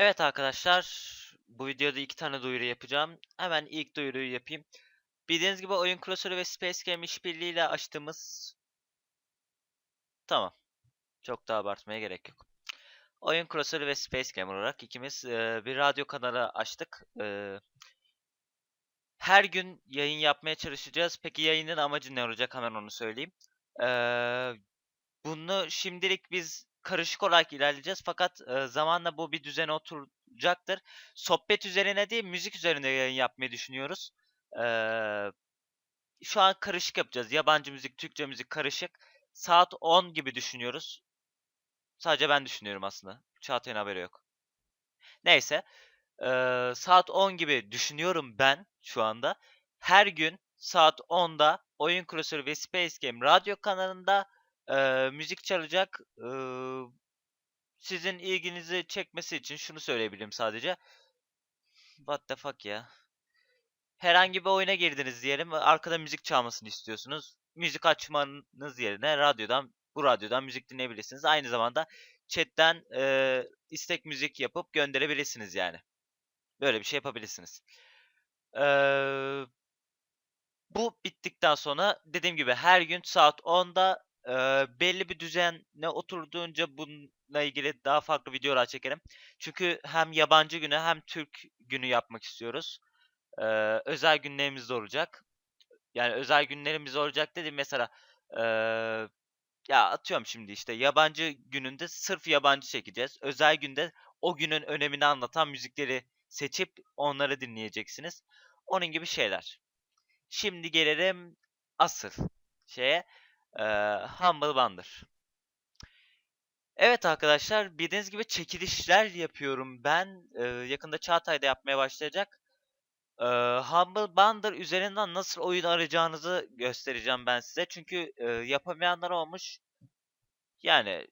Evet arkadaşlar, bu videoda iki tane duyuru yapacağım. Hemen ilk duyuruyu yapayım. Bildiğiniz gibi oyun klasörü ve Space Game işbirliğiyle açtığımız... Tamam. Çok da abartmaya gerek yok. Oyun klasörü ve Space Game olarak ikimiz e, bir radyo kanalı açtık. E, her gün yayın yapmaya çalışacağız. Peki yayının amacı ne olacak? Hemen onu söyleyeyim. E, bunu şimdilik biz karışık olarak ilerleyeceğiz. Fakat e, zamanla bu bir düzene oturacaktır. Sohbet üzerine değil, müzik üzerine yayın yapmayı düşünüyoruz. E, şu an karışık yapacağız. Yabancı müzik, Türkçe müzik karışık. Saat 10 gibi düşünüyoruz. Sadece ben düşünüyorum aslında. Çağatay'ın haberi yok. Neyse. E, saat 10 gibi düşünüyorum ben şu anda. Her gün saat 10'da Oyun Klasörü ve Space Game radyo kanalında e, müzik çalacak. E, sizin ilginizi çekmesi için şunu söyleyebilirim sadece. What the fuck ya. Herhangi bir oyuna girdiniz diyelim arkada müzik çalmasını istiyorsunuz. Müzik açmanız yerine radyodan bu radyodan müzik dinleyebilirsiniz. Aynı zamanda chatten e, istek müzik yapıp gönderebilirsiniz yani. Böyle bir şey yapabilirsiniz. Eee bu bittikten sonra dediğim gibi her gün saat 10'da e, belli bir düzenle oturduğunca bununla ilgili daha farklı videolar çekerim. Çünkü hem yabancı günü hem Türk günü yapmak istiyoruz. E, özel günlerimiz de olacak. Yani özel günlerimiz olacak dediğim mesela e, ya atıyorum şimdi işte yabancı gününde sırf yabancı çekeceğiz. Özel günde o günün önemini anlatan müzikleri seçip onları dinleyeceksiniz. Onun gibi şeyler. Şimdi gelelim asıl şeye. Humble Bundle. Evet arkadaşlar bildiğiniz gibi çekilişler yapıyorum ben. Ee, yakında Çağatay'da yapmaya başlayacak. Ee, Humble Bundle üzerinden nasıl oyun arayacağınızı göstereceğim ben size. Çünkü e, yapamayanlar olmuş. Yani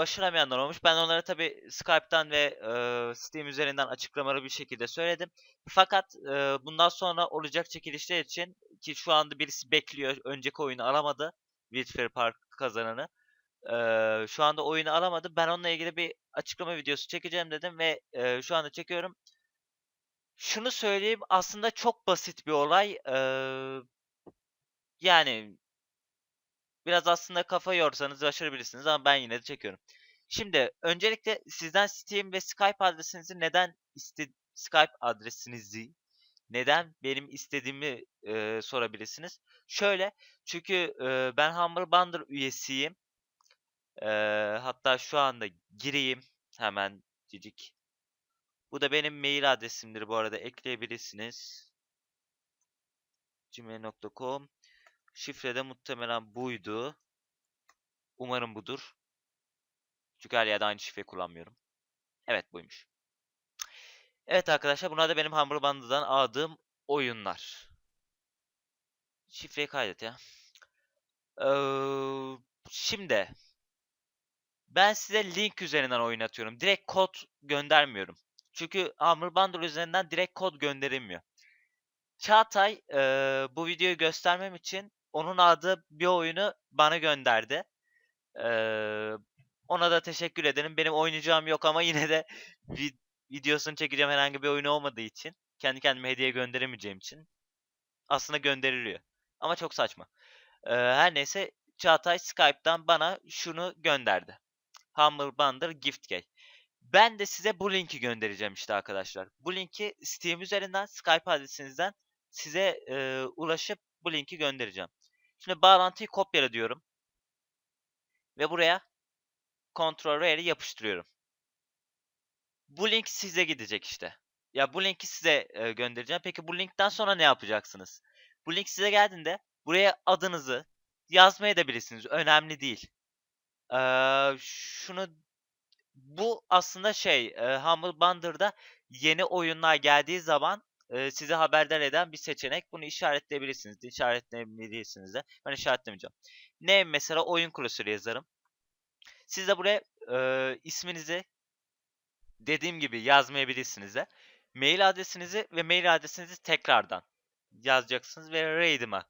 başaramayanlar olmuş. Ben onlara tabi Skype'tan ve e, Steam üzerinden açıklamalı bir şekilde söyledim. Fakat e, bundan sonra olacak çekilişler için ki şu anda birisi bekliyor. Önceki oyunu alamadı. Wildfire Park kazananı. E, şu anda oyunu alamadı. Ben onunla ilgili bir açıklama videosu çekeceğim dedim ve e, şu anda çekiyorum. Şunu söyleyeyim aslında çok basit bir olay. E, yani Biraz aslında kafa yorsanız başarabilirsiniz ama ben yine de çekiyorum. Şimdi öncelikle sizden Steam ve Skype adresinizi neden iste Skype adresinizi neden benim istediğimi e, sorabilirsiniz. Şöyle çünkü e, ben Humble Bundle üyesiyim. E, hatta şu anda gireyim hemen cicik. Bu da benim mail adresimdir bu arada ekleyebilirsiniz. gmail.com Şifre de muhtemelen buydu. Umarım budur. Çünkü her yerde aynı şifreyi kullanmıyorum. Evet buymuş. Evet arkadaşlar bunlar da benim Humble Bundle'dan aldığım oyunlar. Şifreyi kaydet ya. Ee, şimdi ben size link üzerinden oynatıyorum. Direkt kod göndermiyorum. Çünkü Humble Bundle üzerinden direkt kod gönderilmiyor. Çağatay e, bu videoyu göstermem için onun aldığı bir oyunu bana gönderdi. Ee, ona da teşekkür ederim. Benim oynayacağım yok ama yine de videosunu çekeceğim herhangi bir oyun olmadığı için. Kendi kendime hediye gönderemeyeceğim için. Aslında gönderiliyor. Ama çok saçma. Ee, her neyse Çağatay Skype'dan bana şunu gönderdi. Humble Bundle Gift Key. Ben de size bu linki göndereceğim işte arkadaşlar. Bu linki Steam üzerinden Skype adresinizden size e, ulaşıp bu linki göndereceğim. Şimdi bağlantıyı kopyala diyorum. Ve buraya Ctrl R ile yapıştırıyorum. Bu link size gidecek işte. Ya bu linki size e, göndereceğim. Peki bu linkten sonra ne yapacaksınız? Bu link size geldiğinde buraya adınızı yazmaya da bilirsiniz. Önemli değil. Ee, şunu bu aslında şey e, Humble Bundle'da yeni oyunlar geldiği zaman e, size haberdar eden bir seçenek. Bunu işaretleyebilirsiniz de, işaretleyebilirsiniz de. Ben işaretlemeyeceğim. Ne mesela oyun klasörü yazarım. Siz de buraya e, isminizi dediğim gibi yazmayabilirsiniz de. Mail adresinizi ve mail adresinizi tekrardan yazacaksınız ve Raid'ime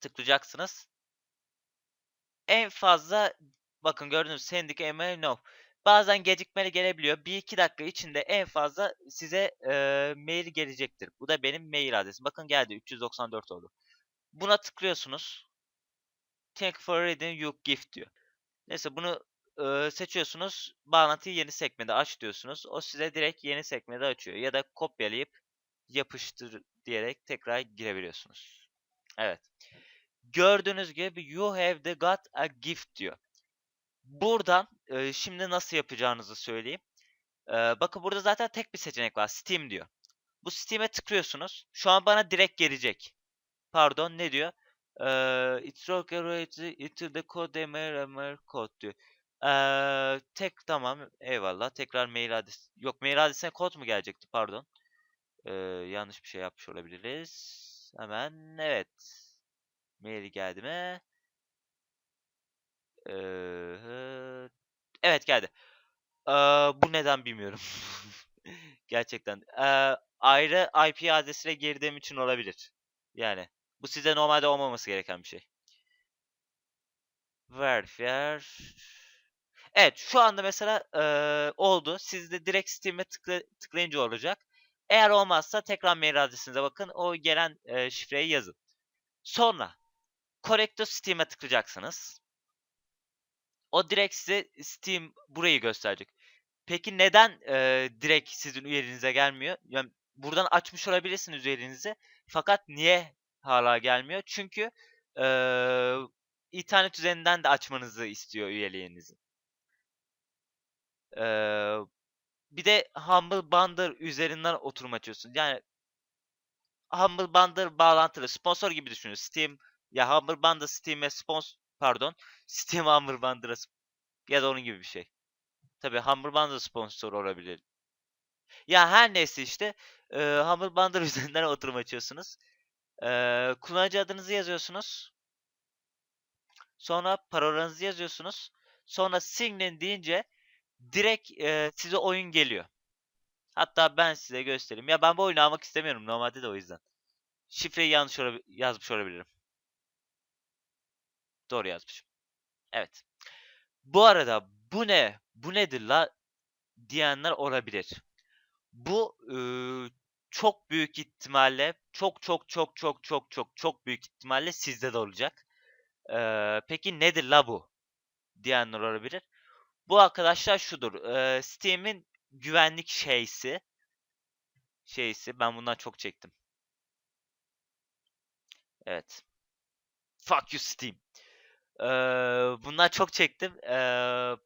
tıklayacaksınız. En fazla bakın gördüğünüz sendika email no. Bazen gecikmeli gelebiliyor. 1-2 dakika içinde en fazla size e, mail gelecektir. Bu da benim mail adresim. Bakın geldi 394 oldu. Buna tıklıyorsunuz. Thank for reading your gift diyor. Neyse bunu e, seçiyorsunuz. Bağlantıyı yeni sekmede aç diyorsunuz. O size direkt yeni sekmede açıyor. Ya da kopyalayıp yapıştır diyerek tekrar girebiliyorsunuz. Evet. Gördüğünüz gibi you have the got a gift diyor. Buradan e, şimdi nasıl yapacağınızı söyleyeyim. E, bakın burada zaten tek bir seçenek var. Steam diyor. Bu Steam'e tıklıyorsunuz. Şu an bana direkt gelecek. Pardon ne diyor? E, it's located into the code MRMR code diyor. E, tek tamam eyvallah. Tekrar mail adresi. Yok mail adresine kod mu gelecekti pardon. E, yanlış bir şey yapmış olabiliriz. Hemen evet. Mail geldi mi? Ee, evet geldi. Ee, bu neden bilmiyorum. Gerçekten. Ee, ayrı IP adresine girdiğim için olabilir. Yani bu size normalde olmaması gereken bir şey. Verify. Evet şu anda mesela ee, oldu. Siz de direkt Steam'e tıkla, tıklayınca olacak. Eğer olmazsa tekrar mail adresinize bakın. O gelen ee, şifreyi yazın. Sonra Correcto Steam'e tıklayacaksınız. O direkt size Steam burayı gösterecek. Peki neden e, direkt sizin üyeliğinize gelmiyor? Yani buradan açmış olabilirsiniz üyeliğinizi. Fakat niye hala gelmiyor? Çünkü e, internet üzerinden de açmanızı istiyor üyeliğinizi. E, bir de Humble Bundle üzerinden oturum açıyorsun. Yani Humble Bundle bağlantılı sponsor gibi düşünün. Steam ya Humble Bundle Steam'e sponsor pardon Steam Humble Bundle'a ya da onun gibi bir şey. Tabii Humble Bundle sponsor olabilir. Ya her neyse işte e, Humble Bundle üzerinden oturum açıyorsunuz. E, kullanıcı adınızı yazıyorsunuz. Sonra parolanızı yazıyorsunuz. Sonra sign in deyince direkt e, size oyun geliyor. Hatta ben size göstereyim. Ya ben bu oyunu almak istemiyorum normalde de o yüzden. Şifreyi yanlış yazmış olabilirim. Doğru yazmışım. Evet. Bu arada bu ne? Bu nedir la? diyenler olabilir. Bu ıı, çok büyük ihtimalle çok çok çok çok çok çok çok büyük ihtimalle sizde de olacak. Ee, peki nedir la bu? diyenler olabilir. Bu arkadaşlar şudur. Ee, Steam'in güvenlik şeysi şeysi ben bundan çok çektim. Evet. Fuck you Steam. Ee, bundan çok çektim. Ee,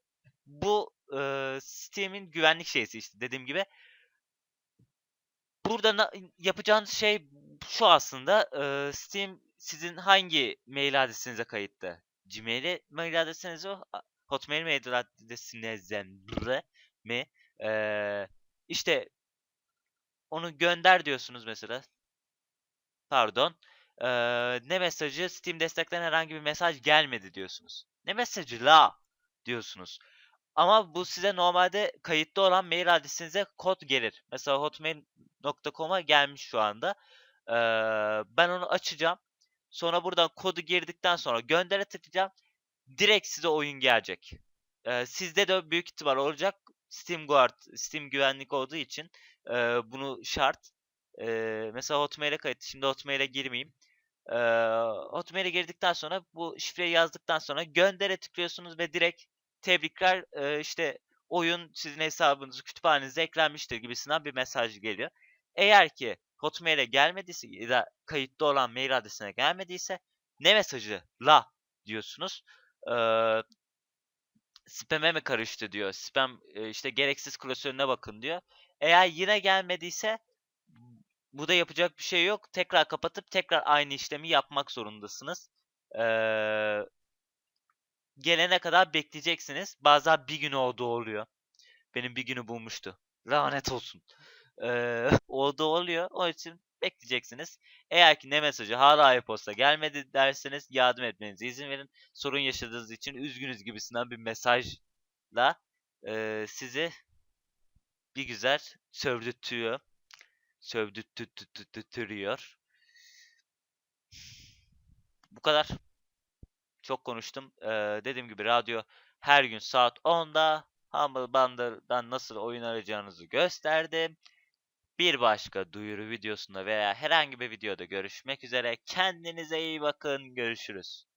bu e, Steam'in güvenlik şeysi işte dediğim gibi. Burada yapacağınız şey şu aslında. e, Steam sizin hangi mail adresinize kayıtlı? Gmail mail adresiniz a- Hotmail mail adresinize mi? Ee, işte onu gönder diyorsunuz mesela. Pardon. Ee, ne mesajı? Steam destekleyen herhangi bir mesaj gelmedi diyorsunuz. Ne mesajı la diyorsunuz. Ama bu size normalde kayıtlı olan mail adresinize kod gelir. Mesela hotmail.com'a gelmiş şu anda. Ee, ben onu açacağım. Sonra buradan kodu girdikten sonra göndere tıklayacağım. Direkt size oyun gelecek. Ee, sizde de büyük ihtimal olacak. Steam Guard, Steam güvenlik olduğu için e, bunu şart. E, mesela Hotmail'e kayıtlı. Şimdi Hotmail'e girmeyeyim. E, Hotmail'e girdikten sonra bu şifreyi yazdıktan sonra göndere tıklıyorsunuz ve direkt tebrikler e, işte oyun sizin hesabınızı kütüphanenize eklenmiştir gibisinden bir mesaj geliyor. Eğer ki Hotmail'e gelmediyse ya da kayıtlı olan mail adresine gelmediyse ne mesajı la diyorsunuz. Ee, spam'e mi karıştı diyor. Spam e, işte gereksiz klasörüne bakın diyor. Eğer yine gelmediyse bu da yapacak bir şey yok. Tekrar kapatıp tekrar aynı işlemi yapmak zorundasınız. Ee, gelene kadar bekleyeceksiniz. Bazen bir gün olduğu oluyor. Benim bir günü bulmuştu. Lanet olsun. Ee, olduğu oluyor. O için bekleyeceksiniz. Eğer ki ne mesajı hala e-posta gelmedi derseniz yardım etmenize izin verin. Sorun yaşadığınız için üzgünüz gibisinden bir mesajla e, sizi bir güzel sövdürtüyor. Sövdürtüyor. Bu kadar. Çok konuştum. Ee, dediğim gibi radyo her gün saat 10'da Humble Bundle'dan nasıl oyun arayacağınızı gösterdim. Bir başka duyuru videosunda veya herhangi bir videoda görüşmek üzere. Kendinize iyi bakın. Görüşürüz.